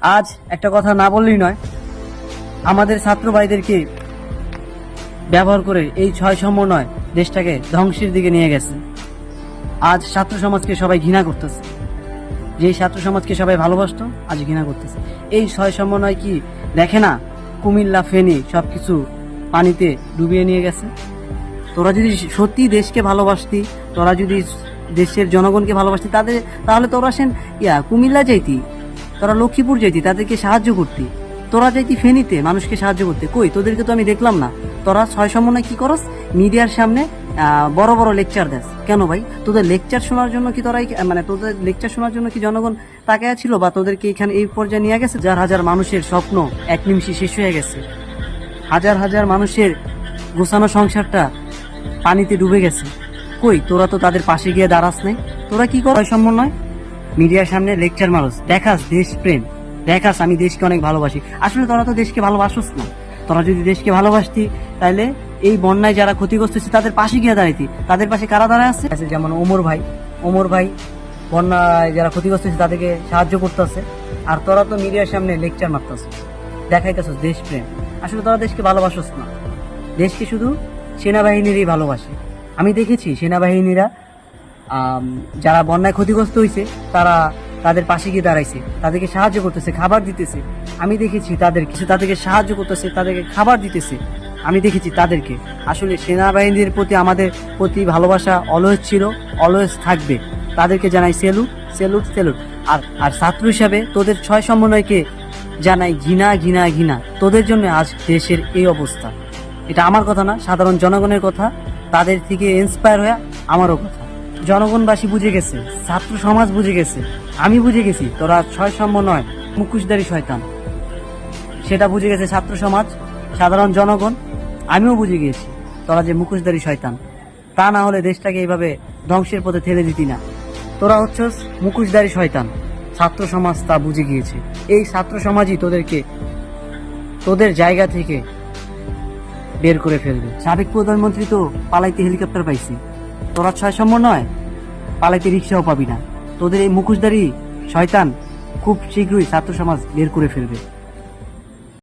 আজ একটা কথা না বললেই নয়। আমাদের ছাত্র ভাইদেরকে ব্যবহার করে এই ছয় সমন্বয় দেশটাকে ধ্বংসের দিকে নিয়ে গেছে। আজ ছাত্র সমাজকে সবাই ঘৃণা করতেছে। যেই ছাত্র সমাজকে সবাই ভালোবাসতো আজ ঘৃণা করতেছে। এই ছয় সমন্বয় কি দেখে না, কুমিল্লা, ফেনী সবকিছু পানিতে ডুবিয়ে নিয়ে গেছে? তোরা যদি সত্যি দেশকে ভালোবাসতি, তোরা যদি দেশের জনগণকে ভালোবাসতি, তাদের তাহলে তোরা সেন ইয়া কুমিল্লা যাইতি। তোরা লক্ষ্মীপুর যাইতি, তাদেরকে সাহায্য করতি। তোরা যাইতি ফেনীতে, মানুষকে সাহায্য করতে। কই? তোদেরকে তো আমি দেখলাম না। তোরা ছয় সমন্বয় কি করস? মিডিয়ার সামনে বড় বড় লেকচার দেস। কেন ভাই? তোদের লেকচার শোনার জন্য কি তোরাই মানে তোদের লেকচার শোনার জন্য কি জনগণ তাকায় ছিল? বা তোদেরকে এখানে এই পর্যায়ে নিয়ে গেছে? যার হাজার মানুষের স্বপ্ন এক নিমিষে শেষ হয়ে গেছে। হাজার হাজার মানুষের গোছানো সংসারটা পানিতে ডুবে গেছে। কই? তোরা তো তাদের পাশে গিয়ে দাঁড়াস নাই। তোরা কি কর? সমন্বয় মিডিয়ার সামনে লেকচার মারস। দেখাস দেশপ্রেম দেখাস আমি দেশকে অনেক ভালোবাসি। আসলে তোরা তো দেশকে ভালোবাসস না। তোরা যদি দেশকে ভালোবাসতি তাহলে এই বন্যায় যারা ক্ষতিগ্রস্ত হচ্ছে তাদের পাশে গিয়ে দাঁড়াইতি। তাদের পাশে কারা দাঁড়ায় আছে? যেমন ওমর ভাই। ওমর ভাই বন্যায় যারা ক্ষতিগ্রস্ত হচ্ছে তাদেরকে সাহায্য করতেছে। আর তোরা তো মিডিয়ার সামনে লেকচার মারতেছ। দেখাইতেছস দেশপ্রেম আসলে তোরা দেশকে ভালোবাসস না। দেশকে শুধু সেনাবাহিনীরই ভালোবাসে। আমি দেখেছি সেনাবাহিনীরা যারা বন্যায় ক্ষতিগ্রস্ত হয়েছে তারা তাদের পাশে গিয়ে দাঁড়াইছে, তাদেরকে সাহায্য করতেছে, খাবার দিতেছে। আমি দেখেছি তাদের, কিছু তাদেরকে সাহায্য করতেছে, তাদেরকে খাবার দিতেছে। আমি দেখেছি তাদেরকে। আসলে সেনাবাহিনীর প্রতি আমাদের প্রতি ভালোবাসা অলওয়েজ ছিল অলওয়েজ থাকবে। তাদেরকে জানাই সেলুট সেলুট সেলুট। আর আর ছাত্র হিসাবে তোদের ছয় সমন্বয়কে জানাই ঘৃণা ঘৃণা ঘৃণা। তোদের জন্য আজ দেশের এই অবস্থা। এটা আমার কথা না, সাধারণ জনগণের কথা। তাদের থেকে ইন্সপায়ার হয়ে আমারও কথা। জনগণবাসী বুঝে গেছে, ছাত্র সমাজ বুঝে গেছে, আমি বুঝে গেছি, তোরা ছয় নয়, মুখোশধারী শয়তান। সেটা বুঝে গেছে ছাত্র সমাজ, সাধারণ জনগণ, আমিও বুঝে গিয়েছি তোরা যে মুখোশধারী শয়তান। তা না হলে দেশটাকে এইভাবে ধ্বংসের পথে ঠেলে দিতি না। তোরা হচ্ছস মুখোশধারী শয়তান। ছাত্র সমাজ তা বুঝে গিয়েছে। এই ছাত্র সমাজই তোদেরকে, তোদের জায়গা থেকে বের করে ফেলবে। সাবেক প্রধানমন্ত্রী তো পালাইতে হেলিকপ্টার পাইছি। তোরা ছয় সমন্বয় পালাইতে রিক্সাও পাবি না। তোদের এই মুখোশদারি শয়তান খুব শীঘ্রই ছাত্র সমাজ বের করে ফেলবে।